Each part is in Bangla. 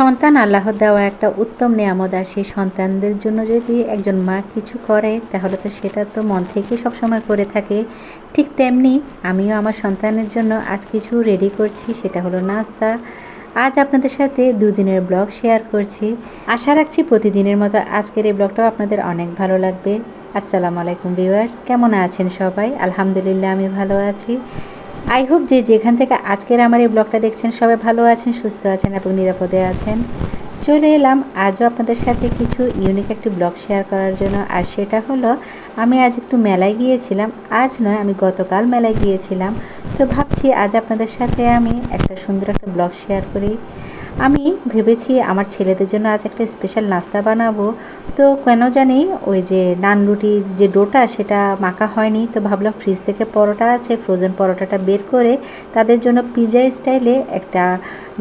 সন্তান, আল্লাহর দেওয়া একটা উত্তম নিয়ামত, আর সেই সন্তানদের জন্য যদি একজন মা কিছু করে, তাহলে তো সেটা তো মন থেকেই সবসময় করে থাকে। ঠিক তেমনি আমিও আমার সন্তানের জন্য আজ কিছু রেডি করছি, সেটা হলো নাস্তা। আজ আপনাদের সাথে দুদিনের ব্লগ শেয়ার করছি। আশা রাখছি প্রতিদিনের মতো আজকের এই ব্লগটাও আপনাদের অনেক ভালো লাগবে। আসসালামু আলাইকুম ভিউয়ার্স কেমন আছেন সবাই? আলহামদুলিল্লাহ, আমি ভালো আছি। আই হোপ যে যেখান থেকে আজকের আমার এই ব্লগটা দেখছেন, সবাই ভালো আছেন, সুস্থ আছেন এবং নিরাপদে আছেন। চলে এলাম আজও আপনাদের সাথে কিছু ইউনিক একটি ব্লগ শেয়ার করার জন্য, আর সেটা হলো আমি আজ একটু মেলায় গিয়েছিলাম। আজ নয়, আমি গতকাল মেলায় গিয়েছিলাম। তো ভাবছি আজ আপনাদের সাথে আমি একটা সুন্দর একটা ব্লগ শেয়ার করি। আমি ভেবেছি আমার ছেলেদের জন্য আজ একটা স্পেশাল নাস্তা বানাবো। তো কেন জানি ওই যে নান রুটির যে ডোটা সেটা মাখা হয়নি। তো ভাবলাম ফ্রিজ থেকে পরোটা আছে ফ্রোজেন পরোটাটা বের করে তাদের জন্য পিজা স্টাইলে একটা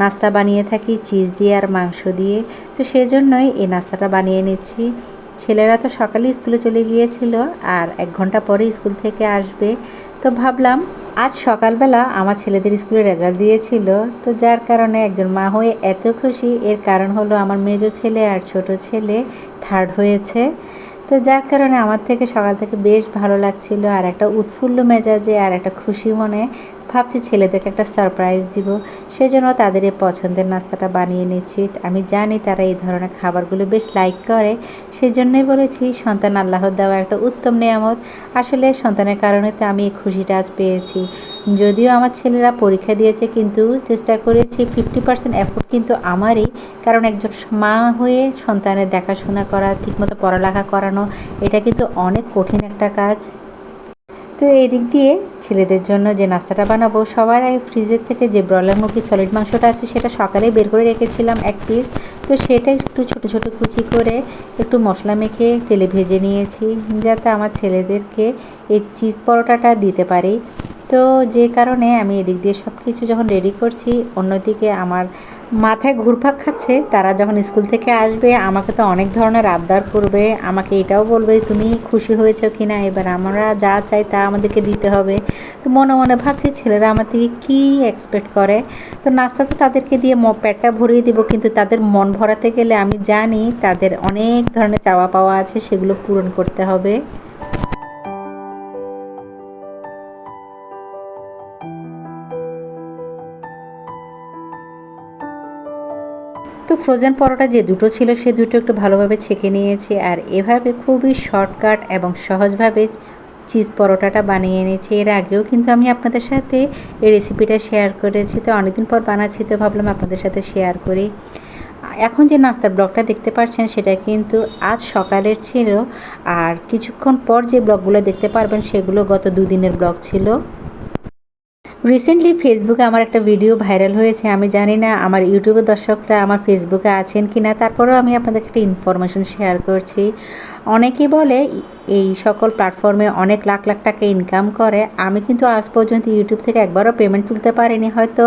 নাস্তা বানিয়ে থাকি চিজ দিয়ে আর মাংস দিয়ে। তো সেজন্যই এই নাস্তাটা বানিয়ে নিচ্ছি। ছেলেরা তো সকালে স্কুলে চলে গিয়েছিল আর এক ঘণ্টা পরে স্কুল থেকে আসবে। তো ভাবলাম, আজ সকালবেলা আমার ছেলেদের স্কুলে রেজাল্ট দিয়েছিল। তো যার কারণে একজন মা হয়ে এত খুশি, এর কারণ হলো আমার মেজো ছেলে আর ছোট ছেলে থার্ড হয়েছে। তো যার কারণে আমার থেকে সকাল থেকে বেশ ভালো লাগছিল আর একটা উৎফুল্ল মেজাজে আর একটা খুশি মনে ভাবছি ছেলেদেরকে একটা সারপ্রাইজ দিব। সেজন্য তাদের এই পছন্দের নাস্তাটা বানিয়ে নিচ্ছি। আমি জানি তারা এই ধরনের খাবারগুলো বেশ লাইক করে। সেই জন্যই বলেছি, সন্তান আল্লাহর দেওয়া একটা উত্তম নিয়ামত। আসলে সন্তানের কারণে তো আমি এই খুশিটা আজ পেয়েছি। যদিও আমার ছেলেরা পরীক্ষা দিয়েছে কিন্তু চেষ্টা করেছি ফিফটি পার্সেন্ট এফোর্ট কিন্তু আমারই। কারণ একজন মা হয়ে সন্তানের দেখাশোনা করা, ঠিকমতো পড়ালেখা করানো, এটা কিন্তু অনেক কঠিন একটা কাজ। তো এই দিক দিয়ে ছেলেদের জন্য যে নাস্তাটা বানাবো, সবার আগে ফ্রিজের থেকে যে ব্রয়লার মুরগির সলিড মাংসটা আছে সেটা সকালে বের করে রেখেছিলাম এক পিস তো সেটা একটু ছোট ছোট কুচি করে একটু মশলা মেখে তেলে ভেজে নিয়েছি, যাতে আমার ছেলেদেরকে এই চিজ পরোটাটা দিতে পারি। তো যে কারণে আমি এদিক দিয়ে সব কিছু যখন রেডি করছি, অন্যদিকে আমার মাথায় ঘুরপাক খাচ্ছে। তারা যখন স্কুল থেকে আসবে, আমাকে তো অনেক ধরনের আবদার করবে। আমাকে এটাও বলবে, তুমি খুশি হয়েছো কি না এবার আমরা যা চাই তা আমাদেরকে দিতে হবে। তো মনে মনে ভাবছি ছেলেরা আমার থেকে কী এক্সপেক্ট করে? তো নাস্তা তো তাদেরকে দিয়ে পেটটা ভরিয়ে দিব, কিন্তু তাদের মন ভরাতে গেলে আমি জানি তাদের অনেক ধরনের চাওয়া পাওয়া আছে, সেগুলো পূরণ করতে হবে। তো ফ্রোজেন পরোটা যে দুটো ছিল, সে দুটো একটু ভালোভাবে ছেঁকে নিয়েছি আর এভাবে খুবই শর্টকাট এবং সহজভাবে চিজ পরোটাটা বানিয়ে নিয়েছি এর আগেও কিন্তু আমি আপনাদের সাথে এই রেসিপিটা শেয়ার করেছি, তো অনেকদিন পর বানাচ্ছি, তো ভাবলাম আপনাদের সাথে শেয়ার করি। এখন যে নাস্তার ব্লগটা দেখতে পাচ্ছেন, সেটা কিন্তু আজ সকালের ছিল। আর কিছুক্ষণ পর যে ব্লগগুলো দেখতে পারবেন, সেগুলো গত দুদিনের ব্লগ ছিল। রিসেন্টলি ফেসবুকে আমার একটা ভিডিও ভাইরাল হয়েছে, আমি জানি না আমার ইউটিউবের দর্শকরা আমার ফেসবুকে আছেন কি না তারপরেও আমি আপনাদের একটা ইনফরমেশন শেয়ার করছি। অনেকেই বলে, এই সকল প্ল্যাটফর্মে অনেক লাখ লাখ টাকা ইনকাম করে, আমি কিন্তু আজ পর্যন্ত ইউটিউব থেকে একবারও পেমেন্ট তুলতে পারিনি, হয়তো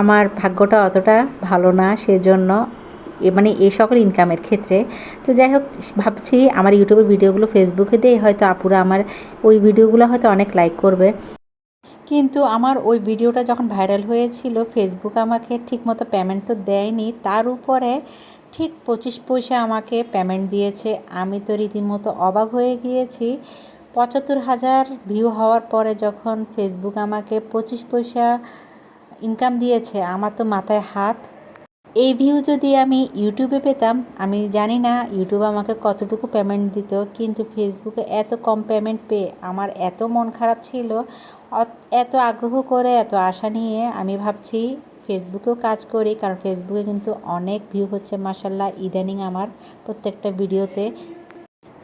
আমার ভাগ্যটা অতটা ভালো না সেজন্য, এ মানে এই সকল ইনকামের ক্ষেত্রে। তো যাই হোক, ভাবছি আমার ইউটিউবের ভিডিওগুলো ফেসবুকে দিয়ে হয়তো আপুরা আমার ওই ভিডিওগুলো হয়তো অনেক লাইক করবে। কিন্তু আমার ওই ভিডিওটা যখন ভাইরাল হয়েছিল ফেসবুক আমাকে ঠিকমতো পেমেন্ট তো দেয়নি। তার উপরে ঠিক পঁচিশ পয়সা আমাকে পেমেন্ট দিয়েছে। আমি তো রীতিমতো অবাক হয়ে গিয়েছি। পঁচাত্তর হাজার ভিউ হওয়ার পরে যখন ফেসবুক আমাকে পঁচিশ পয়সা ইনকাম দিয়েছে, আমার তো মাথায় হাত এই ভিউ যদি আমি ইউটিউবে পেতাম, আমি জানি না ইউটিউব আমাকে কতটুকু পেমেন্ট দিত, কিন্তু ফেসবুকে এত কম পেমেন্ট পেয়ে আমার এত মন খারাপ ছিল এত আগ্রহ করে, এত আশা নিয়ে আমি ভাবছি ফেসবুকেও কাজ করি, কারণ ফেসবুকে কিন্তু অনেক ভিউ হচ্ছে মাসাল্লাহ ইদানিং আমার প্রত্যেকটা ভিডিওতে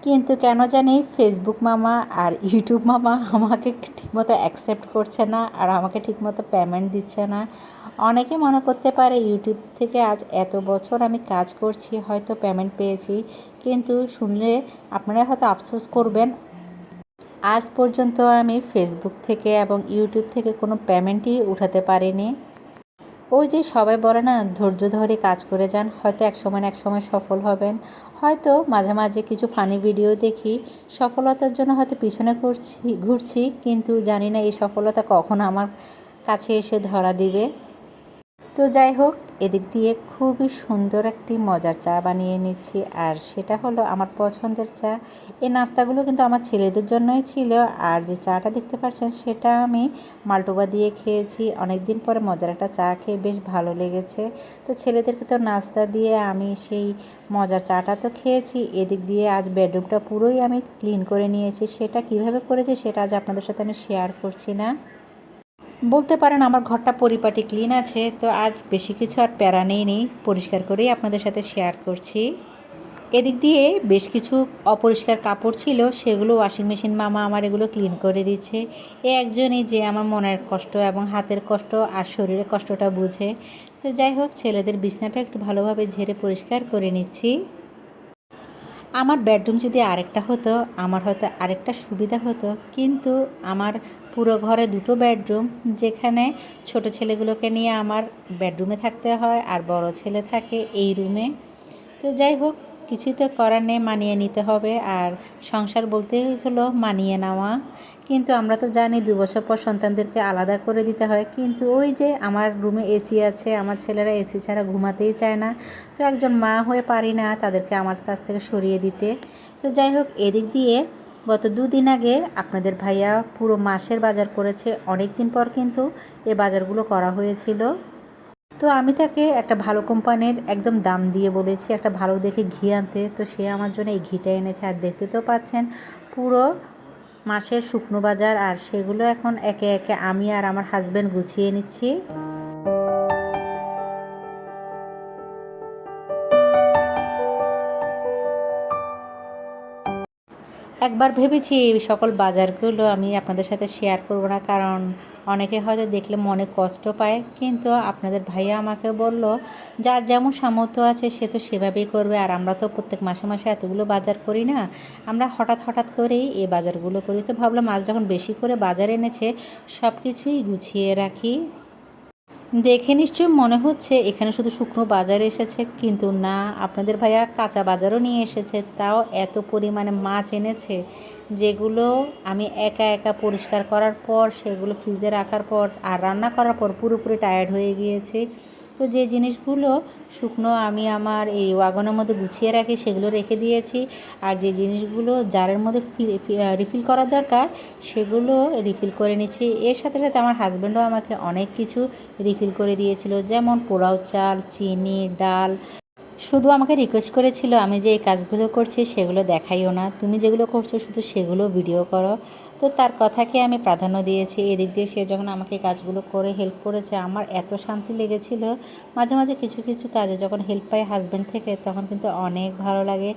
কিন্তু কেন জানি ফেসবুক মামা আর ইউটিউব মামা আমাকে ঠিকমতো অ্যাকসেপ্ট করছে না আর আমাকে ঠিকমতো পেমেন্ট দিচ্ছে না। অনেকে মনে করতে পারে ইউটিউব থেকে আজ এত বছর আমি কাজ করছি, হয়তো পেমেন্ট পেয়েছি, কিন্তু শুনলে আপনারা হয়তো আফসোস করবেন। আজ পর্যন্ত আমি ফেসবুক থেকে এবং ইউটিউব থেকে কোনো পেমেন্টই উঠাতে পারিনি। ওই যে সবাই বলে না, ধৈর্য ধরে কাজ করে যান, হয়তো এক সময় এক সময় সফল হবেন। হয়তো মাঝে মাঝে কিছু ফানি ভিডিও দেখি, সফলতার জন্য হয়তো পিছনে করছি ঘুরছি, কিন্তু জানি না এই সফলতা কখন আমার কাছে এসে ধরা দিবে। তো যাই হোক এদিক দিয়ে খুবই সুন্দর একটি মজার চা বানিয়ে নিচ্ছি। আর সেটা হলো আমার পছন্দের চা। এই নাস্তাগুলো কিন্তু আমার ছেলেদের জন্যই ছিল। আর যে চাটা দেখতে পাচ্ছেন সেটা আমি মালটোবা দিয়ে খেয়েছি। অনেক দিন পরে মজার একটা চা খেয়ে বেশ ভালো লেগেছে। তো ছেলেদেরকে তো নাস্তা দিয়ে আমি সেই মজার চাটা তো খেয়েছি। এদিক দিয়ে আজ বেডরুমটা পুরোই আমি ক্লিন করে নিয়েছি। সেটা কীভাবে করেছি সেটা আজ আপনাদের সাথে আমি শেয়ার করছি না। বলতে পারেন আমার ঘরটা পরিপাটি ক্লিন আছে, তো আজ বেশি কিছু আর প্যারা নেই নেই। পরিষ্কার করেই আপনাদের সাথে শেয়ার করছি। এদিক দিয়ে বেশ কিছু অপরিষ্কার কাপড় ছিল, সেগুলো ওয়াশিং মেশিন মামা আমার এগুলো ক্লিন করে দিচ্ছে। এ একজনই যে আমার মনের কষ্ট এবং হাতের কষ্ট আর শরীরের কষ্টটা বুঝে। তো যাই হোক, ছেলেদের বিছনাটা একটু ভালোভাবে ঝেড়ে পরিষ্কার করে নিচ্ছি। আমার বেডরুম যদি আরেকটা হতো, আমার হয়তো আরেকটা সুবিধা হতো, কিন্তু আমার পুরো ঘরে দুটো বেডরুম, যেখানে ছোট ছেলেগুলোকে নিয়ে আমার বেডরুমে থাকতে হয় আর বড় ছেলে থাকে এই রুমে। তো যাই হোক, কিছুই তো করার নেই, মানিয়ে নিতে হবে। আর সংসার বলতে হলো মানিয়ে নেওয়া। কিন্তু আমরা তো জানি দু বছর পর সন্তানদেরকে আলাদা করে দিতে হয়। কিন্তু ওই যে আমার রুমে এসি আছে, আমার ছেলেরা এসি ছাড়া ঘুমাতেই চায় না। তো একজন মা হয়ে পারি না তাদেরকে আমার কাছ থেকে সরিয়ে দিতে। তো যাই হোক, এদিক দিয়ে গত দুদিন আগে আপনাদের ভাইয়া পুরো মাসের বাজার করেছে অনেক দিন পর কিন্তু এ বাজারগুলো করা হয়েছিল। তো আমি তাকে একটা ভালো কোম্পানির একদম দাম দিয়ে বলেছি, একটা ভালো দেখে ঘি আনতে। তো সে আমার জন্য এই ঘিটা এনেছে আর দেখতে তো পাচ্ছেন, পুরো মাসের শুকনো বাজার। আর সেগুলো এখন একে একে আমি আর আমার হাজব্যান্ড গুছিয়ে নিচ্ছি। একবার ভেবেছি এই সকল বাজারগুলো আমি আপনাদের সাথে শেয়ার করব না, কারণ অনেকে হয়তো দেখলে মনে কষ্ট পায়। কিন্তু আপনাদের ভাইয়া আমাকে বলল, যার যেমন সামর্থ্য আছে সে তো সেভাবেই করবে, আর আমরা তো প্রত্যেক মাসে মাসে এতগুলো বাজার করি না। আমরা হঠাৎ হঠাৎ করেই এই বাজারগুলো করি। তো ভাবলাম আজ যখন বেশি করে বাজার এনেছে সব কিছুই গুছিয়ে রাখি। দেখে নিশ্চয় মনে হচ্ছে এখানে শুধু শুকনো বাজার এসেছে, কিন্তু না, আপনাদের ভাইয়া কাঁচা বাজারও নিয়ে এসেছে, তাও এত পরিমাণে মাছ এনেছে, যেগুলো আমি একা একা পরিষ্কার করার পর, সেগুলো ফ্রিজে রাখার পর আর রান্না করার পর পুরোপুরি টায়ার্ড হয়ে গিয়েছে। তো যে জিনিসগুলো শুকনো আমি আমার এই ওয়াগনের মধ্যে গুছিয়ে রাখি সেগুলো রেখে দিয়েছি। আর যে জিনিসগুলো জারের মধ্যে রিফিল করার দরকার, সেগুলো রিফিল করে নিয়েছি এর সাথে সাথে আমার হাজব্যান্ডও আমাকে অনেক কিছু রিফিল করে দিয়েছিল, যেমন পোলাও চাল, চিনি, ডাল। শুধু আমাকে রিকোয়েস্ট করেছিল আমি যে এই কাজগুলো করছি সেগুলো দেখাইও না। তুমি যেগুলো করছ শুধু সেগুলো ভিডিও করো। তো তার কথাকে আমি প্রাধান্য দিয়েছি। এদিক দিয়ে সে যখন আমাকে কাজগুলো করে হেল্প করেছে, আমার এত শান্তি লেগেছিল। মাঝে মাঝে কিছু কিছু কাজে যখন হেল্প পাই হাজব্যান্ড থেকে, তখন কিন্তু অনেক ভালো লাগে।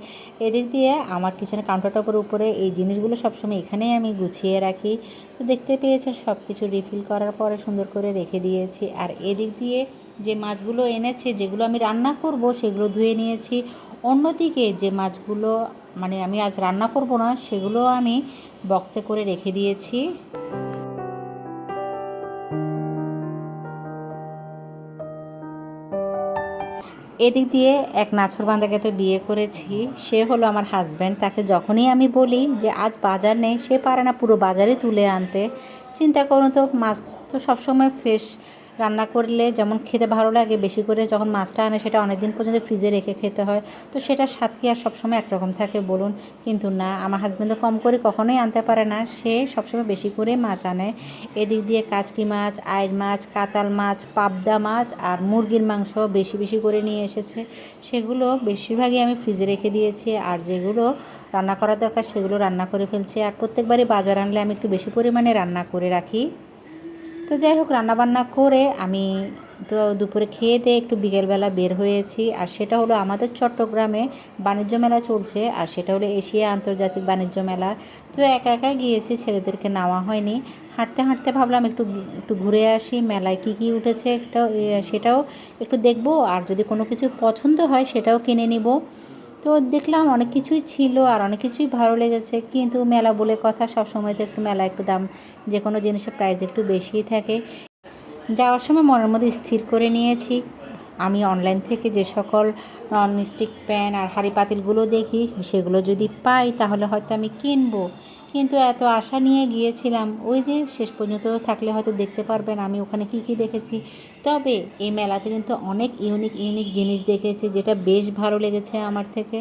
এদিক দিয়ে আমার কিচেনের কাউন্টারটপের উপরে এই জিনিসগুলো সবসময় এখানেই আমি গুছিয়ে রাখি। তো দেখতে পেয়েছেন সব কিছু রিফিল করার পরে সুন্দর করে রেখে দিয়েছি। আর এদিক দিয়ে যে মাছগুলো এনেছি, যেগুলো আমি রান্না করব, সেগুলো ধুয়ে নিয়েছি। অন্যদিকে যে মাছগুলো মানে আমি আজ রান্না করব না, সেগুলো আমি বক্সে করে রেখে দিয়েছি। এদিক দিয়ে এক নাছর বান্দাকে তো বিয়ে করেছি। সে হলো আমার হাজব্যান্ড তাকে যখনই আমি বলি যে, আজ বাজার নেই, সে পারে না পুরো বাজারে তুলে আনতে। চিন্তা করুন তো, মাছ তো সবসময় ফ্রেশ রান্না করলে যেমন খেতে ভালো লাগে, বেশি করে যখন মাছটা আনে সেটা অনেক দিন পর্যন্ত ফ্রিজে রেখে খেতে হয়। তো সেটা স্বাদ কি আর সবসময় একরকম থাকে বলুন? কিন্তু না, আমার হাজব্যান্ড তো কম করে কখনোই আনতে পারে না। সে সবসময় বেশি করে মাছ আনে। এদিক দিয়ে কাচকি মাছ আয়ের মাছ, কাতাল মাছ, পাবদা মাছ আর মুরগির মাংস বেশি বেশি করে নিয়ে এসেছে। সেগুলো বেশিরভাগই আমি ফ্রিজে রেখে দিয়েছি আর যেগুলো রান্না করার দরকার সেগুলো রান্না করে ফেলছি। আর প্রত্যেকবারই বাজার আনলে আমি একটু বেশি পরিমাণে রান্না করে রাখি। তো যাই হোক, রান্নাবান্না করে আমি তো দুপুরে খেয়ে দিয়ে একটু বিকেলবেলা বের হয়েছি। আর সেটা হলো আমাদের চট্টগ্রামে বাণিজ্য মেলা চলছে, আর সেটা হলো এশিয়া আন্তর্জাতিক বাণিজ্য মেলা। তো একা একা গিয়েছি, ছেলেদেরকে নেওয়া হয়নি। হাঁটতে হাঁটতে ভাবলাম একটু একটু ঘুরে আসি, মেলায় কী কী উঠেছে একটা সেটাও একটু দেখব। আর যদি কোনো কিছু পছন্দ হয় সেটাও কিনে নিব। তো দেখলাম অনেক কিছুই ছিল আর অনেক কিছুই ভালো লেগেছে। কিন্তু মেলা বলে কথা সব সময় তো একটু মেলা একটু দাম যে কোনো জিনিসের প্রাইস একটু বেশিই থাকে। যাওয়ার সময় মনের মধ্যে স্থির করে নিয়েছি। আমি অনলাইন থেকে যে সকল ননস্টিক প্যান আর হাঁড়ি পাতিলগুলো দেখি, সেগুলো যদি পাই তাহলে হয়তো আমি কিনবো। কিন্তু এত আশা নিয়ে গিয়েছিলাম। ওই যে শেষ পর্যন্ত থাকলে হয়তো দেখতে পারবেন আমি ওখানে কি কি দেখেছি। তবে এই মেলাতে কিন্তু অনেক ইউনিক ইউনিক জিনিস দেখেছি, যেটা বেশ ভালো লেগেছে আমার থেকে।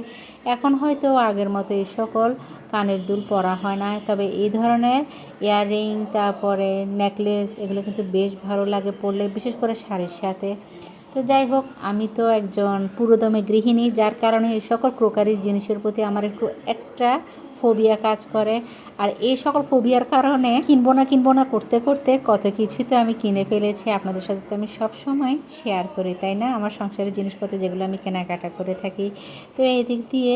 এখন হয়তো আগের মতো এই সকল কানের দুল পরা হয় না। তবে এই ধরনের ইয়াররিং তারপরে নেকলেস এগুলো কিন্তু বেশ ভালো লাগে পরলে, বিশেষ করে শাড়ির সাথে। তো যাই হোক, আমি তো একজন পুরোদমে গৃহিণী, যার কারণে এই সকল ক্রোকারিজ জিনিসের প্রতি আমার একটু এক্সট্রা ফোবিয়া কাজ করে। আর এই সকল ফোবিয়ার কারণে কিনবো না কিনবো না করতে করতে কত কিছুই তো আমি কিনে ফেলেছি। আপনাদের সাথে তো আমি সব সময় শেয়ার করি, তাই না? আমার সংসারের জিনিসপত্র যেগুলো আমি কেনাকাটা করে থাকি। তো এই দিক দিয়ে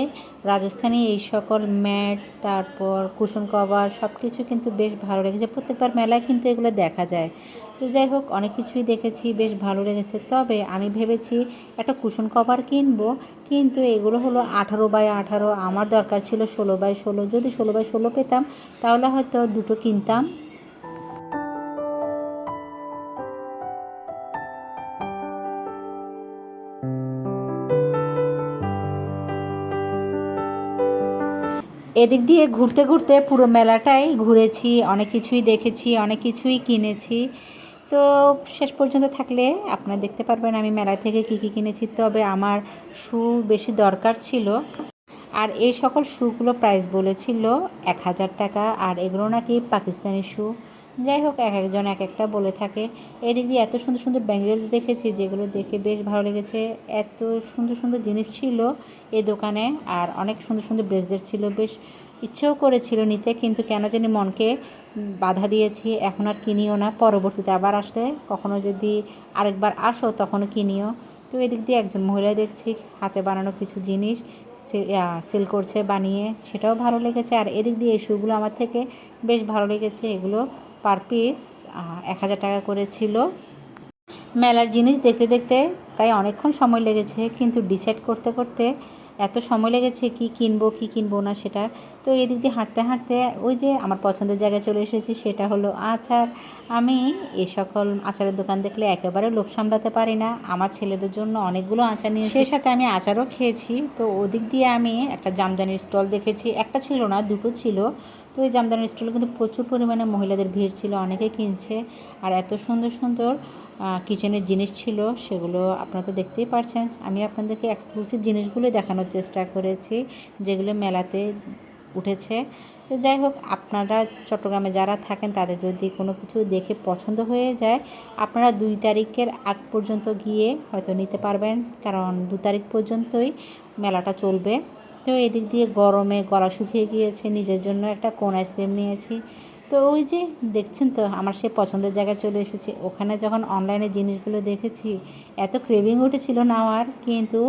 রাজস্থানে এই সকল ম্যাট, তারপর কুশন কভার সব কিছু কিন্তু বেশ ভালো লেগেছে। প্রত্যেকবার মেলায় কিন্তু এগুলো দেখা যায়। তো যাই হোক, অনেক কিছুই দেখেছি, বেশ ভালো লেগেছে। তবে আমি ভেবেছি একটা কুশন কভার কিনবো, কিন্তু এগুলো হলো আঠারো বাই আঠারো। আমার দরকার ছিল ষোলো বাই ষোলো। যদি ষোলো বাই ষোলো পেতাম, তাহলে হয়তো দুটো কিনতাম। এদিক দিয়ে ঘুরতে ঘুরতে পুরো মেলাটাই ঘুরেছি, অনেক কিছুই দেখেছি, অনেক কিছুই কিনেছি। তো শেষ পর্যন্ত থাকলে আপনারা দেখতে পারবেন আমি মেলা থেকে কী কী কিনেছি, তবে আমার শু বেশি দরকার ছিল। আর এই সকল শুগুলো প্রাইস বলেছিল এক হাজার টাকা, আর এগুলো নাকি পাকিস্তানি শু। যাই হোক, এক একজন এক একটা বলে থাকে। এদিক দিয়ে এত সুন্দর সুন্দর ব্যাঙ্গেলস দেখেছি, যেগুলো দেখে বেশ ভালো লেগেছে। এত সুন্দর সুন্দর জিনিস ছিল এই দোকানে, আর অনেক সুন্দর সুন্দর ব্রেসলেট ছিল। বেশ ইচ্ছেও করেছিল নিতে, কিন্তু কেন জানি মনকে বাধা দিয়েছি। এখন আর কিনিও না, পরবর্তীতে আবার আসলে কখনো যদি আরেকবার আসো, তখনও কিনিও। তো এদিক দিয়ে একজন মহিলা দেখছি, হাতে বানানো কিছু জিনিস সেল করছে, বানিয়ে, সেটাও ভালো লেগেছে। আর এদিক দিয়ে এই শুগুলো আমার থেকে বেশ ভালো লেগেছে। এগুলো পার পিস এক হাজার টাকা করে ছিল। মেলার জিনিস দেখতে দেখতে প্রায় অনেকক্ষণ সময় লেগেছে, কিন্তু ডিসাইড করতে করতে এত সময় লেগেছে কি কিনবো কি কিনবো না সেটা। তো এদিক দিয়ে হাঁটতে হাঁটতে ওই যে আমার পছন্দের জায়গায় চলে এসেছি সেটা হলো আচার। আমি এ সকল আচারের দোকান দেখলে একেবারে লোভ সামলাতে পারি না। আমার ছেলেদের জন্য অনেকগুলো আচার নিয়ে সেই সাথে আমি আচারও খেয়েছি। তো ওদিক দিয়ে আমি একটা জামদানির স্টল দেখেছি। একটা ছিল না, দুটো ছিল। তো ওই জামদানির স্টলে কিন্তু প্রচুর পরিমাণে মহিলাদের ভিড় ছিল, অনেকে কিনছে। আর এত সুন্দর সুন্দর কিচেনের জিনিস ছিল, সেগুলো আপনারা তো দেখতেই পারছেন। আমি আপনাদেরকে এক্সক্লুসিভ জিনিসগুলো দেখানোর চেষ্টা করেছি, যেগুলো মেলাতে উঠেছে। তো যাই হোক, আপনারা চট্টগ্রামে যারা থাকেন, তাদের যদি কোনো কিছু দেখে পছন্দ হয়ে যায়, আপনারা দুই তারিখের আগ পর্যন্ত গিয়ে হয়তো নিতে পারবেন, কারণ দু তারিখ পর্যন্তই মেলাটা চলবে। তো এদিক দিয়ে গরমে গলা শুকিয়ে গিয়েছে, নিজের জন্য একটা কোন আইসক্রিম নিয়েছি। তো ওই যে, দেখছেন তো, আমার সে পছন্দের জায়গায় চলে এসেছে। ওখানে যখন অনলাইনে জিনিসগুলো দেখেছি, এত ক্রেভিং উঠেছিল না আমার, কিন্তু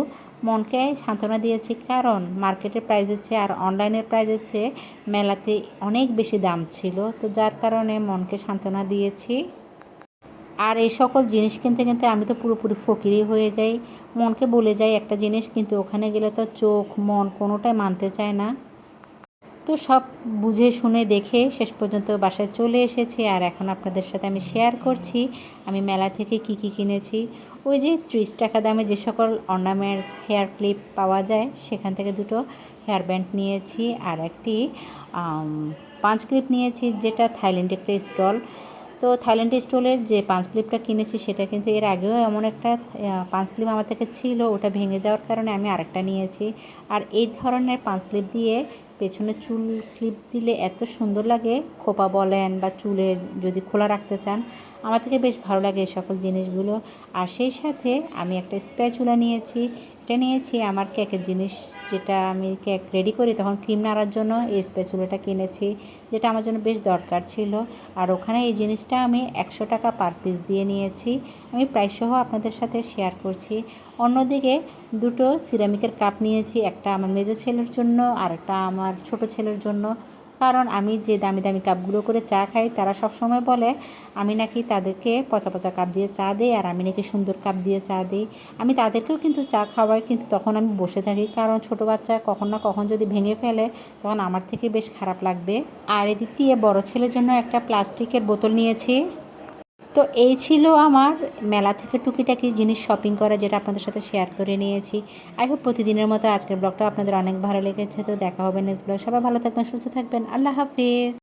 মনকে সান্ত্বনা দিয়েছি। কারণ মার্কেটের প্রাইসের চেয়ে আর অনলাইনের প্রাইসের চেয়ে মেলাতে অনেক বেশি দাম ছিল। তো যার কারণে মনকে সান্ত্বনা দিয়েছি। আর এই সকল জিনিস কিনতে কিনতে আমি তো পুরোপুরি ফকিরই হয়ে যাই। মনকে বলে যাই একটা জিনিস, কিন্তু ওখানে গেলে তো চোখ, মন কোনোটাই মানতে চায় না। তো সব বুঝে, শুনে, দেখে শেষ পর্যন্ত বাসায় চলে এসেছি। আর এখন আপনাদের সাথে আমি শেয়ার করছি, আমি মেলা থেকে কি কি কিনেছি। ওই যে ত্রিশ টাকা দামে যে সকল অর্নামেন্টস হেয়ার ক্লিপ পাওয়া যায়, সেখান থেকে দুটো হেয়ার ব্যান্ড নিয়েছি। আর একটি পাঁচ ক্লিপ নিয়েছি, যেটা থাইল্যান্ডের একটা স্টল তো থাইল্যান্ড স্টোলের যে পাঁচ ক্লিপটা কিনেছি, সেটা কিন্তু এর আগেও এমন একটা পাঁচ ক্লিপ আমার থেকে ছিল। ওটা ভেঙে যাওয়ার কারণে আমি আরেকটা নিয়েছি। আর এই ধরনের পাঁচ ক্লিপ দিয়ে পেছনে চুল ক্লিপ দিলে এত সুন্দর লাগে। খোপা বলেন বা চুলে যদি খোলা রাখতে চান, আমার থেকে বেশ ভালো লাগে এই সকল জিনিসগুলো। আর সেই সাথে আমি একটা স্প্যাচুলা নিয়েছি। এটা নিয়েছি। আমার কেকের জিনিস যেটা আমি কেক রেডি করি তখন ক্রিম নাড়ার জন্য এই স্প্যাচুলাটা কিনেছি, যেটা আমার জন্য বেশ দরকার ছিল। আর ওখানে এই জিনিসটা আমি একশো টাকা পার পিস দিয়ে নিয়েছি। আমি প্রায়সহ আপনাদের সাথে শেয়ার করছি। অন্যদিকে দুটো সিরামিকের কাপ নিয়েছি, একটা আমার মেজো ছেলের জন্য আর একটা আমার ছোট ছেলের জন্য। কারণ আমি যে দামি দামি কাপগুলো করে চা খাই, তারা সব সময় বলে, আমি নাকি তাদেরকে পচা পচা কাপ দিয়ে চা দিই আর আমি নাকি সুন্দর কাপ দিয়ে চা দিই। আমি তাদেরকেও কিন্তু চা খাওয়াই, কিন্তু তখন আমি বসে থাকি, কারণ ছোট বাচ্চা কখন না কখন যদি ভেঙে ফেলে, তখন আমার থেকে বেশ খারাপ লাগবে। আর এদিক দিয়ে বড়ো ছেলের জন্য একটা প্লাস্টিকের বোতল নিয়েছি। তো এই ছিল আমার মেলা থেকে টুকিটাকি জিনিস শপিং করা যেটা আপনাদের সাথে শেয়ার করে নিয়েছি। আই হোপ প্রতিদিনের মতো আজকের ব্লগটা আপনাদের অনেক ভালো লেগেছে। তো দেখা হবে নেক্সট ব্লগ সবাই ভালো থাকবেন, সুস্থ থাকবেন। আল্লাহ হাফিজ।